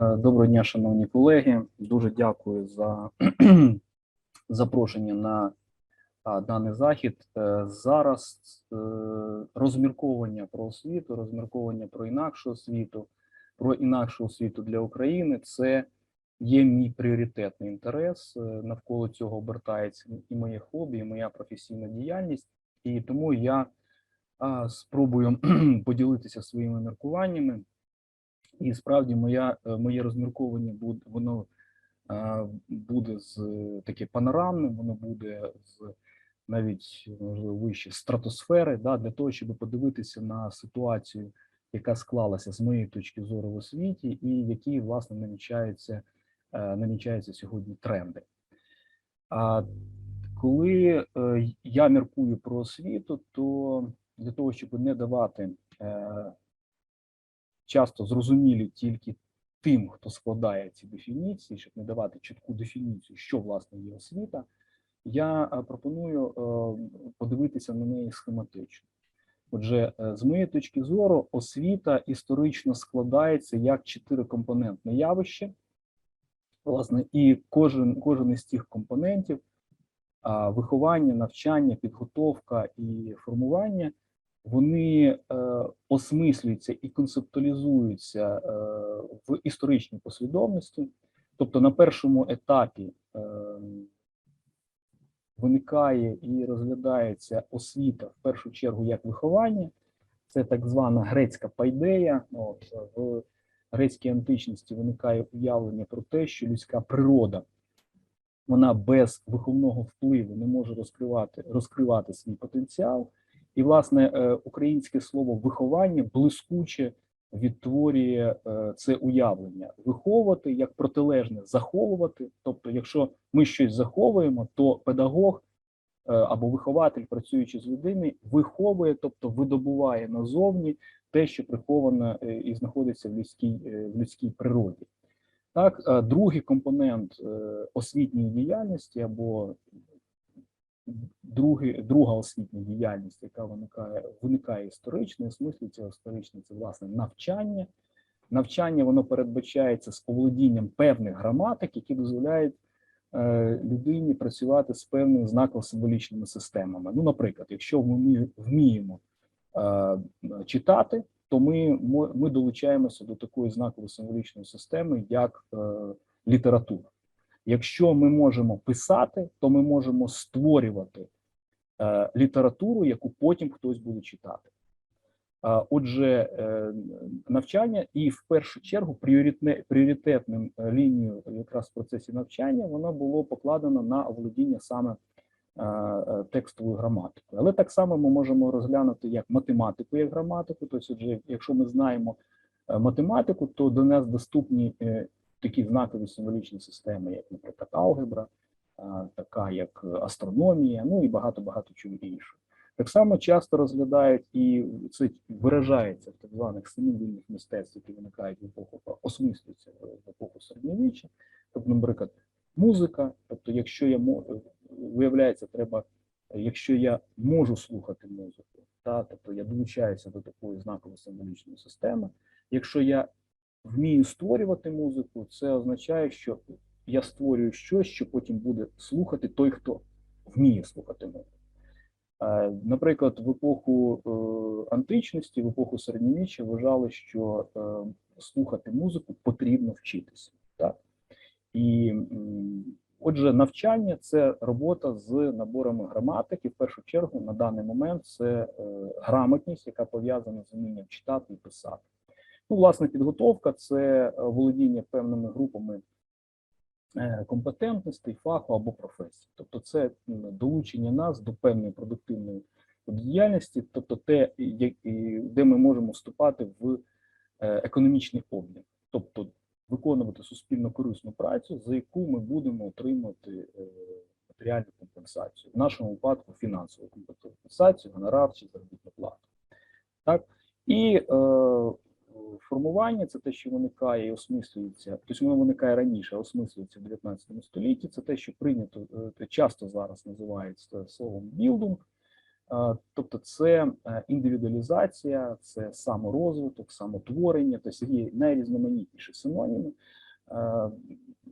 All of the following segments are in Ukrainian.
Е, Доброго дня, шановні колеги. Дуже дякую за запрошення на даний захід. Е, Зараз е, розмірковування про освіту, розмірковування про інакшу освіту, про інакшу освіту для України це є мій пріоритетний інтерес. Навколо цього обертається і моє хобі, і моя професійна діяльність. І тому я спробую поділитися своїми міркуваннями. І справді моя, е, моє розмірковання буде, воно е, буде з е, таке панорамним, воно буде з навіть можливо вище стратосфери, да, для того, щоб подивитися на ситуацію, яка склалася з моєї точки зору в освіті, і які власне намічаються, намічаються сьогодні тренди. А коли я міркую про освіту, то для того, щоб не давати часто зрозумілі тільки тим, хто складає ці дефініції, щоб не давати чітку дефініцію, що власне є освіта, я е, пропоную е, подивитися на неї схематично. Отже, е, з моєї точки зору, освіта історично складається як чотирикомпонентне явище, власне, і кожен, кожен із цих компонентів виховання, навчання, підготовка і формування вони е, осмислюються і концептуалізуються е, в історичній послідовності. Тобто на першому етапі е, виникає і розглядається освіта в першу чергу як виховання, це так звана грецька пайдея. От, в грецькій античності виникає уявлення про те, що людська природа вона без виховного впливу не може розкривати, розкривати свій потенціал. І, власне, е, українське слово виховання блискуче відтворює е, це уявлення. Виховувати як протилежне заховувати. Тобто, якщо ми щось заховуємо, то педагог е, або вихователь, працюючи з людиною, виховує, тобто видобуває назовні те, що приховано і знаходиться в людській, в людській природі. Так, другий компонент освітньої діяльності або другий, друга освітня діяльність, яка виникає, виникає історично, і смислиться історично, це власне навчання. Навчання воно передбачається з оволодінням певних граматик, які дозволяють е, людині працювати з певними знаково-символічними системами. Ну, наприклад, якщо ми вміємо е, читати, то ми, ми долучаємося до такої знаково-символічної системи, як е, література. Якщо ми можемо писати, то ми можемо створювати е, літературу, яку потім хтось буде читати. Е, отже, е, навчання і в першу чергу пріоритетним е, лінією якраз в процесі навчання воно було покладено на володіння саме текстовою граматикою. Але так само ми можемо розглянути як математику, як граматику. Тобто, якщо ми знаємо математику, то до нас доступні такі знакові символічні системи, як, наприклад, алгебра, така як астрономія, ну і багато-багато чого іншого. Так само часто розглядають і це виражається в так званих семивільних мистецтв, які виникають в епоху, осмислюються в епоху середньовіччя. Тобто, наприклад, музика. Тобто, якщо я виявляється, треба, якщо я можу слухати музику, та тобто я долучаюся до такої знаково символічної системи. Якщо я вмію створювати музику, це означає, що я створюю щось, що потім буде слухати той, хто вміє слухати музику. Е, Наприклад, в епоху е, античності, в епоху середньовіччя вважали, що е, слухати музику потрібно вчитися. Так? І отже, навчання це робота з наборами граматики. В першу чергу, на даний момент це грамотність, яка пов'язана з вмінням читати і писати. Ну, власне, підготовка це е, володіння певними групами е, компетентностей, фаху або професії. Тобто, це долучення нас до певної продуктивної діяльності, тобто те, де ми можемо вступати в е, економічний обмін, тобто виконувати суспільно корисну працю, за яку ми будемо отримати е, матеріальну компенсацію. В нашому випадку фінансову компенсацію, гонорар чи заробітну плату. Так? І е, формування це те, що виникає і осмислюється, тобто воно виникає раніше, осмислюється в 19 столітті. Це те, що прийнято е, часто зараз називається словом білдинг. Е, Тобто, це е, індивідуалізація, це саморозвиток, самотворення, тобто є найрізноманітніші синоніми.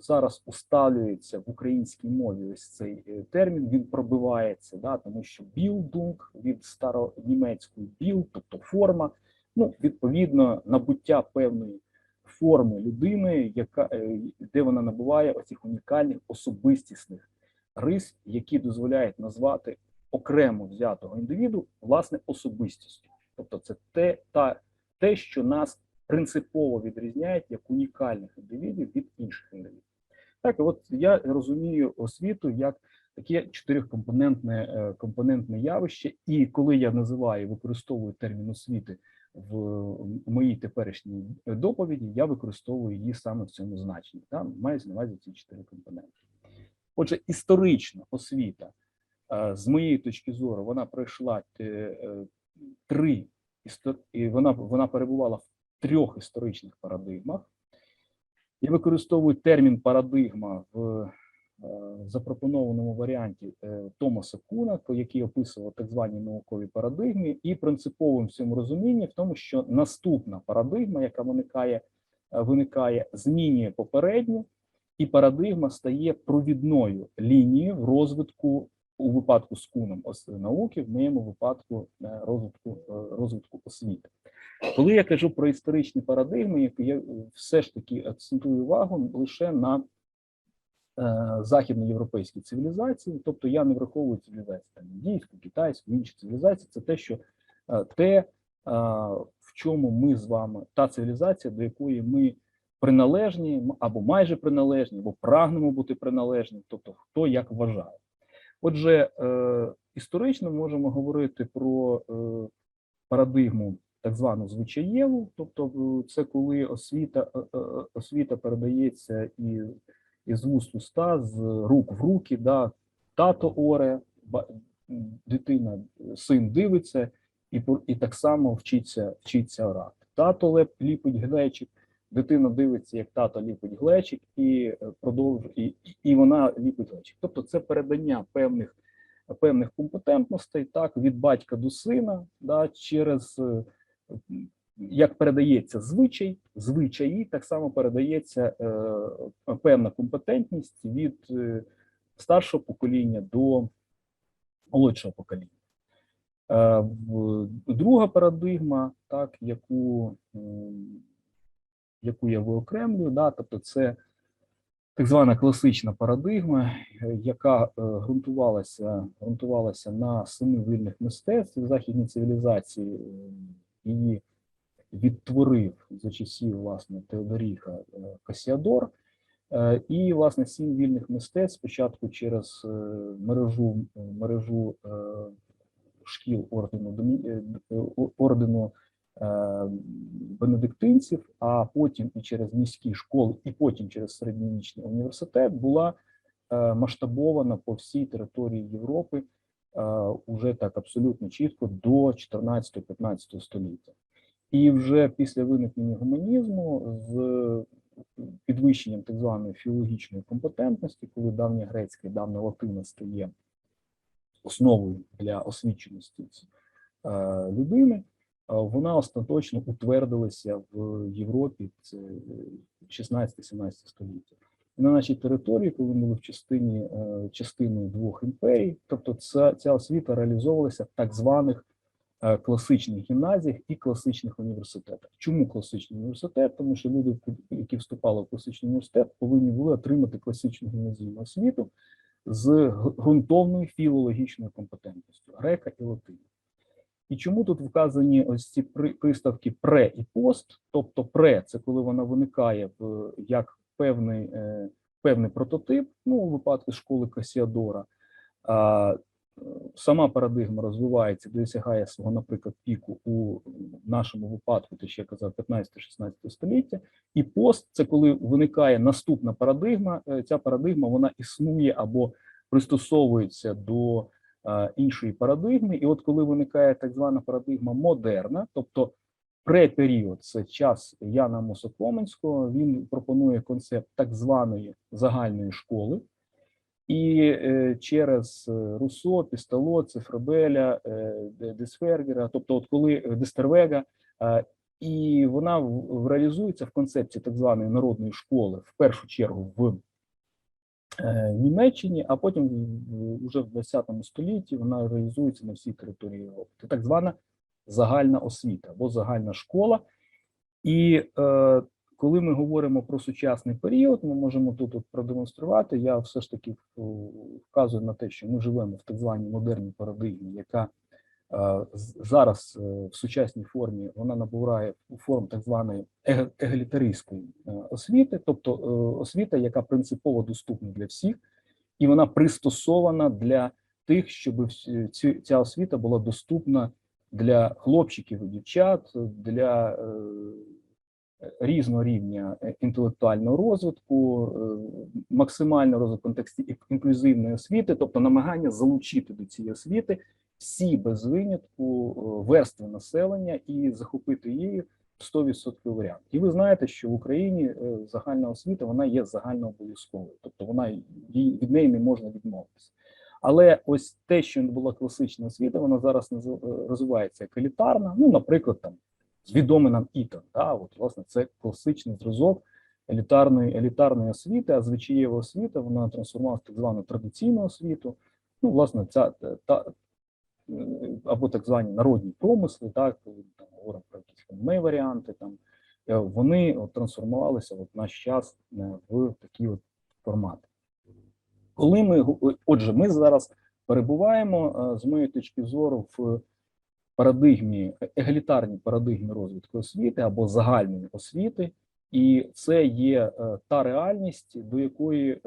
Зараз усталюється в українській мові ось цей термін. Він пробивається, да, тому що білдунг від старонімецької біл, тобто форма, ну відповідно набуття певної форми людини, яка е, де вона набуває оцих унікальних особистісних рис, які дозволяють назвати окремо взятого індивіду власне особистістю. Тобто, це те, та, те, що нас принципово відрізняє як унікальних індивідів від інших індивідів. Так, от я розумію освіту як таке чотирикомпонентне е, компонентне явище, і коли я називаю використовую термін освіти в моїй теперішній доповіді, я використовую її саме в цьому значенні. Да? Маю на увазі ці чотири компоненти. Отже, історична освіта, е, з моєї точки зору, вона пройшла е, е, три і вона, вона перебувала в трьох історичних парадигмах. Я використовую термін парадигма в запропонованому варіанті е, Томаса Куна, який описував так звані наукові парадигми, і принциповим в цьому розумінні в тому, що наступна парадигма, яка виникає, е, виникає, змінює попередню, і парадигма стає провідною лінією в розвитку у випадку з куном науки, в моєму випадку е, розвитку, е, розвитку освіти. Коли я кажу про історичні парадигми, я е, все ж таки акцентую увагу лише на е, західноєвропейській цивілізації, тобто я не враховую цивілізацію там, індійську, китайську, інші цивілізації. Це те, що е, те, е, в чому ми з вами, та цивілізація, до якої ми приналежні, або майже приналежні, або прагнемо бути приналежні, тобто хто як вважає. Отже, е, історично можемо говорити про е, парадигму так звану звичаєву, тобто е, це коли освіта, е, е, освіта передається і, із вуст уста, з рук в руки, да, тато оре, дитина, син дивиться і, і так само вчиться, вчиться орати. Тато леп ліпить глечик, дитина дивиться, як тато ліпить глечик, і е, продовжує, і, і- вона ліпить глечик. Тобто це передання певних, певних компетентностей так, від батька до сина, да, через е, як передається звичай, звичаї, так само передається е, певна компетентність від е, старшого покоління до молодшого покоління. Е, друга парадигма, так, яку, м, яку я виокремлюю, да, тобто це так звана класична парадигма, е, яка е, ґрунтувалася, ґрунтувалася на семи вільних мистецтв західній цивілізації. е, Її відтворив за часів власне Теодоріха е, Касіадор. Е, І, власне, сім вільних мистецтв спочатку через е, мережу, мережу шкіл ордену, ордену бенедиктинців, а потім і через міські школи, і потім через середньовічний університет була масштабована по всій території Європи уже так абсолютно чітко до 14-15 століття. І вже після виникнення гуманізму з підвищенням так званої філологічної компетентності, коли давня грецька і давня латина стає основою для освіченості е, людини, е, вона остаточно утвердилася в Європі це 16-17 століття. На нашій території, коли ми були в частині е, частиною двох імперій, тобто ця, ця освіта реалізовувалася в так званих класичних гімназіях і класичних університетах. Чому класичний університет? Тому що люди, які вступали в класичний університет, повинні були отримати класичну гімназійну освіту з ґрунтовною філологічною компетентністю грека і латини. І чому тут вказані ось ці приставки пре і пост? Тобто пре це коли вона виникає в як певний, е, певний прототип, ну у випадку школи Касіадора. Сама парадигма розвивається, досягає свого, наприклад, піку у нашому випадку, що я казав, 15-16 століття. І пост це коли виникає наступна парадигма. Е, Ця парадигма вона існує або пристосовується до е, іншої парадигми. І от коли виникає так звана парадигма модерна, тобто преперіод, це час Яна Мосокоменського, він пропонує концепт так званої загальної школи. І е, через е, Руссо, Пістоло, Цифрабеля, е, Десфергера, тобто, от коли Дестервега, і вона реалізується в концепції так званої народної школи в першу чергу в Німеччині, а потім вже в 20 столітті вона реалізується на всій території Європи. Це так звана загальна освіта або загальна школа. І коли ми говоримо про сучасний період, ми можемо тут от продемонструвати. Я все ж таки е, вказую на те, що ми живемо в так званій модерній парадигмі, яка е, зараз е, в сучасній формі вона набуває форм так званої егалітаристської освіти, тобто освіта, яка принципово доступна для всіх, і вона пристосована для тих, щоб ця освіта була доступна для хлопчиків і дівчат, для різного рівня інтелектуального розвитку, е, максимальний розвиток в контексті інклюзивної освіти, тобто намагання залучити до цієї освіти всі без винятку е, верстви населення і захопити її в 100% варіант. І ви знаєте, що в Україні е, загальна освіта вона є загальнообов'язковою, тобто вона її- від неї не можна відмовитися. Але ось те, що була класична освіта, вона зараз розвивається як елітарна. Ну, наприклад, там відомий нам Ітон. Да, от, власне, це класичний зразок елітарної, елітарної освіти, а звичаєва освіта вона трансформувалася так звану традиційну освіту. Ну, власне, ця та, та е, або так звані народні промисли, так, коли там говоримо про якісь ми варіанти, там е, вони от, трансформувалися от, наш час е, в такі от формати. Коли ми отже, ми зараз перебуваємо е, з моєї точки зору в парадигмі, егалітарній парадигмі розвитку освіти або загальної освіти, і це є е, та реальність, до якої е,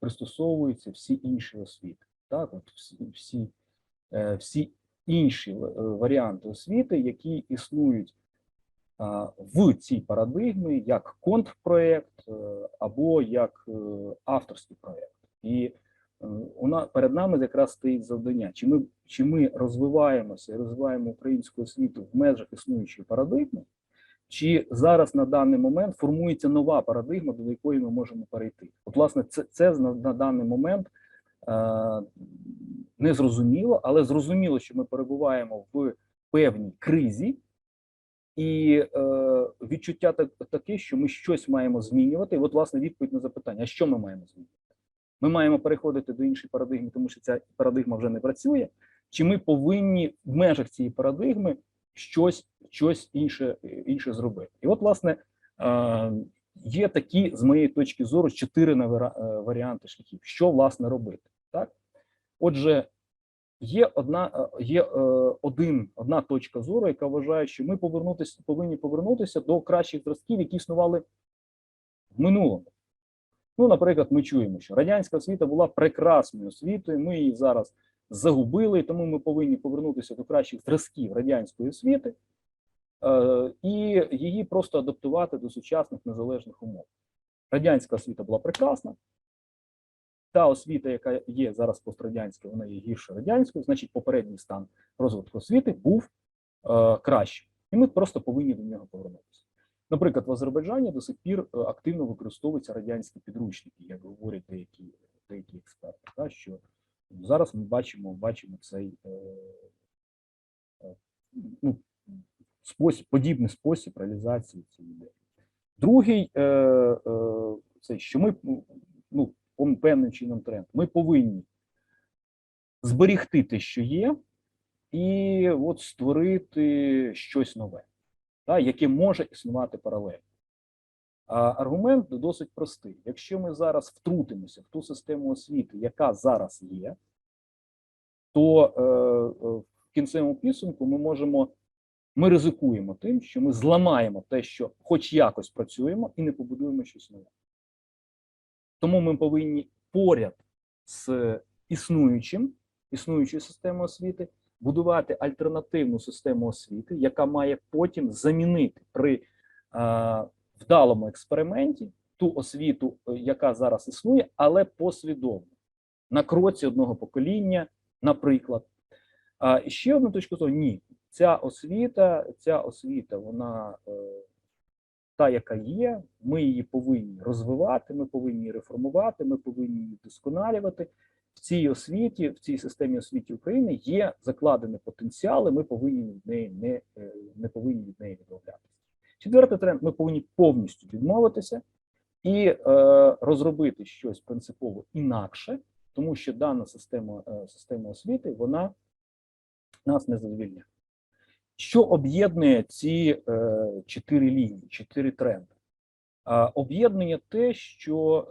пристосовуються всі інші освіти. Так, от всі, всі, е, всі інші е, варіанти освіти, які існують в цій парадигмі як контрпроєкт е, або як е, авторський проєкт. І нас перед нами якраз стоїть завдання, чи ми, чи ми розвиваємося і розвиваємо українську освіту в межах існуючої парадигми, чи зараз на даний момент формується нова парадигма, до якої ми можемо перейти. От, власне, це, це на, на даний момент е, не зрозуміло, але зрозуміло, що ми перебуваємо в певній кризі, і е, відчуття так, таке, що ми щось маємо змінювати. І от, власне, відповідь на запитання: а що ми маємо змінювати? Ми маємо переходити до іншої парадигми, тому що ця парадигма вже не працює. Чи ми повинні в межах цієї парадигми щось, щось інше, інше зробити? І от, власне, е, є такі, з моєї точки зору, чотири е, варіанти шляхів, що власне робити. Так? Отже, є одна е, є один одна точка зору, яка вважає, що ми повернутися повинні повернутися до кращих зразків, які існували в минулому. Ну, наприклад, ми чуємо, що радянська освіта була прекрасною освітою. Ми її зараз загубили, тому ми повинні повернутися до кращих зразків радянської освіти е, і її просто адаптувати до сучасних незалежних умов. Радянська освіта була прекрасна, та освіта, яка є зараз пострадянська, вона є гірше радянською, значить, попередній стан розвитку освіти був е, кращим. І ми просто повинні до нього повернутися. Наприклад, в Азербайджані до сих пір е, активно використовуються радянські підручники, як говорять деякі, деякі експерти. Та, що зараз ми бачимо, бачимо цей е, е, ну, спосіб, подібний спосіб реалізації цієї ідеї. Другий це що ми ну, пом- певним чином тренд. Ми повинні зберігти те, що є, і от створити щось нове, та, яке може існувати паралельно. А аргумент досить простий. Якщо ми зараз втрутимося в ту систему освіти, яка зараз є, то е, е, в кінцевому підсумку ми можемо, ми ризикуємо тим, що ми зламаємо те, що хоч якось працюємо, і не побудуємо щось нове. Тому ми повинні поряд з існуючим, існуючою системою освіти будувати альтернативну систему освіти, яка має потім замінити при вдалому експерименті ту освіту, е, яка зараз існує, але послідовно на кроці одного покоління, наприклад. А ще одна точка зору: ні, ця освіта, ця освіта, вона е, та, яка є, ми її повинні розвивати, ми повинні реформувати, ми повинні її вдосконалювати. Цій освіті, в цій системі освіти України є закладені потенціали. Ми повинні від неї не, е, не повинні від неї відмовлятися. Четвертий тренд: ми повинні повністю відмовитися і е, розробити щось принципово інакше, тому що дана система, е, система освіти вона нас не задовільняє. Що об'єднує ці е, чотири лінії, чотири тренди? А, об'єднує те, що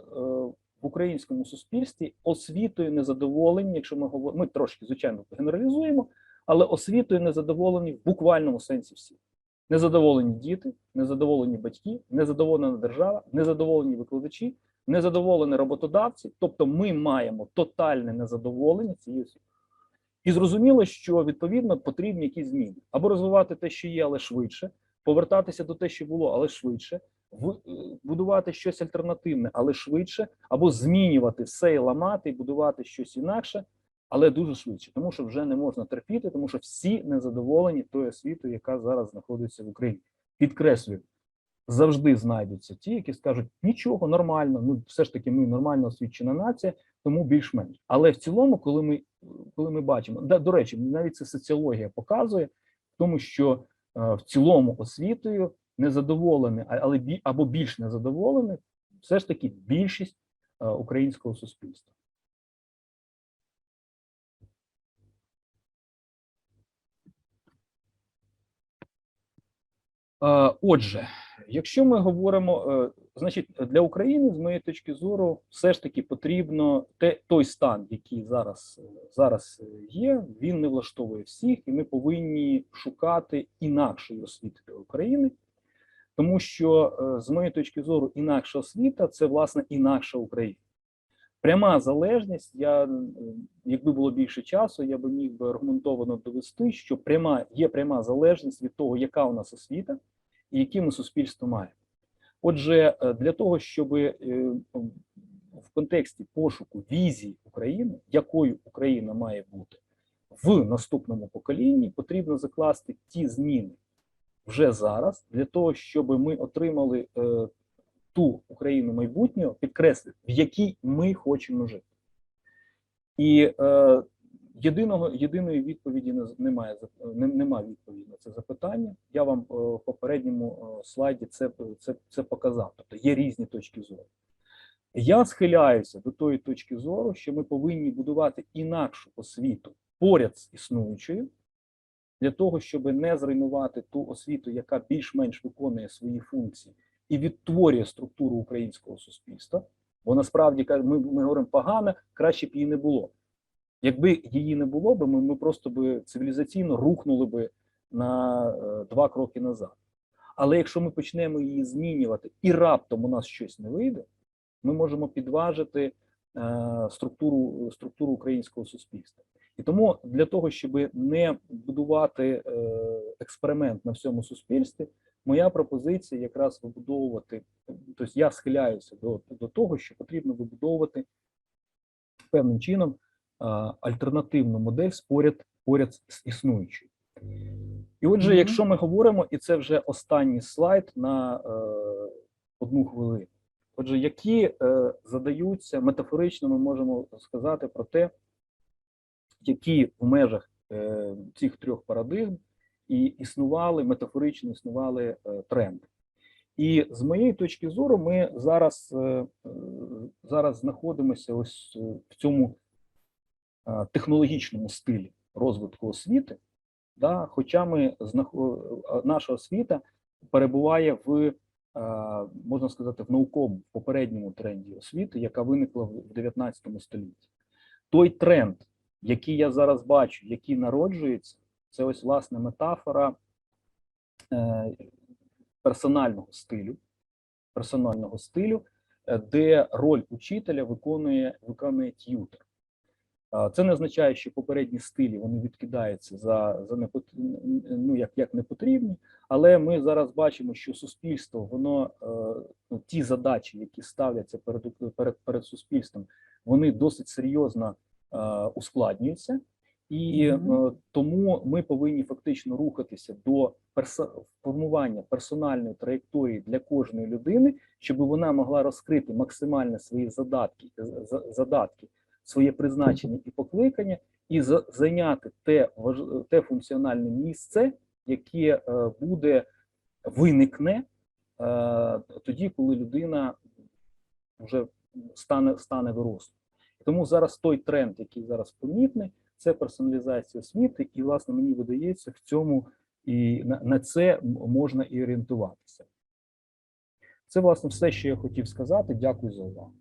е, в українському суспільстві освітою незадоволені, якщо ми говоримо, ми трошки, звичайно, генералізуємо, але освітою незадоволені в буквальному сенсі всі. Незадоволені діти, незадоволені батьки, незадоволена держава, незадоволені викладачі, незадоволені роботодавці. Тобто ми маємо тотальне незадоволення цією освітою. І зрозуміло, що відповідно потрібні якісь зміни або розвивати те, що є, але швидше, повертатися до те, що було, але швидше, будувати щось альтернативне, але швидше, або змінювати все і ламати, і будувати щось інакше, але дуже швидше, тому що вже не можна терпіти, тому що всі незадоволені тою освітою, яка зараз знаходиться в Україні. Підкреслюю, завжди знайдуться ті, які скажуть нічого, нормально. Ну все ж таки, ми нормально освічена нація, тому більш-менш. Але в цілому, коли ми коли ми бачимо, да, до речі, навіть це соціологія показує, тому що е, в цілому освітою незадоволений, але або більш незадоволений, все ж таки більшість е, українського суспільства. Е, Отже, якщо ми говоримо, е, значить, для України, з моєї точки зору, все ж таки потрібно те, той стан, який зараз, зараз є, він не влаштовує всіх, і ми повинні шукати інакшої освіти для України, тому що, е, з моєї точки зору, інакша освіта це власне інакша Україна. Пряма залежність. Я, е, якби було більше часу, я би міг би аргументовано довести, що пряма є пряма залежність від того, яка у нас освіта і які ми суспільство маємо. Отже, е, для того, щоб в контексті пошуку візії України, якою Україна має бути в наступному поколінні, потрібно закласти ті зміни вже зараз, для того, щоб ми отримали е, ту Україну майбутнього, підкреслю, в якій ми хочемо жити. І е, єдиного, єдиної відповіді не- немає, за- не, нема відповіді на це запитання. Я вам е, в попередньому е, слайді це, це, це показав. Тобто є різні точки зору. Я схиляюся до тої точки зору, що ми повинні будувати інакшу освіту поряд з існуючою, для того, щоб не зруйнувати ту освіту, яка більш-менш виконує свої функції і відтворює структуру українського суспільства. Бо насправді ми, ми говоримо погано, краще б її не було. Якби її не було б, ми, ми просто би цивілізаційно рухнули би на е, два кроки назад. Але якщо ми почнемо її змінювати і раптом у нас щось не вийде, ми можемо підважити е, структуру, структуру українського суспільства. І тому для того, щоб не будувати е, експеримент на всьому суспільстві, моя пропозиція якраз вибудовувати, тобто я схиляюся до, до того, що потрібно вибудовувати певним чином альтернативну модель поряд, поряд з існуючою. І отже, якщо ми говоримо, і це вже останній слайд на е, одну хвилину. Отже, які е, задаються метафорично, ми можемо сказати про те, які в межах е, цих трьох парадигм і існували, метафорично існували е, тренди. І з моєї точки зору, ми зараз, е, зараз знаходимося ось в цьому технологічному стилі розвитку освіти, да, хоча ми наша освіта перебуває в, можна сказати, в науковому в попередньому тренді освіти, яка виникла в 19 столітті. Той тренд, який я зараз бачу, який народжується, це ось власне метафора е, персонального стилю, персонального стилю, е, де роль учителя виконує, виконує т'ютер. Це не означає, що попередні стилі вони відкидаються за, за непот... ну, як, як непотрібні, але ми зараз бачимо, що суспільство, воно е, ну, ті задачі, які ставляться перед, перед, перед суспільством, вони досить серйозно е, ускладнюються. І е, тому ми повинні фактично рухатися до формування персональної траєкторії для кожної людини, щоб вона могла розкрити максимально свої задатки, задатки, своє призначення і покликання, і зайняти те те функціональне місце, яке е, буде виникне тоді, коли людина вже стане стане дорослою. Тому зараз той тренд, який зараз помітний, це персоналізація освіти, і власне мені видається, в цьому і на, на це можна і орієнтуватися. Це власне все, що я хотів сказати. Дякую за увагу.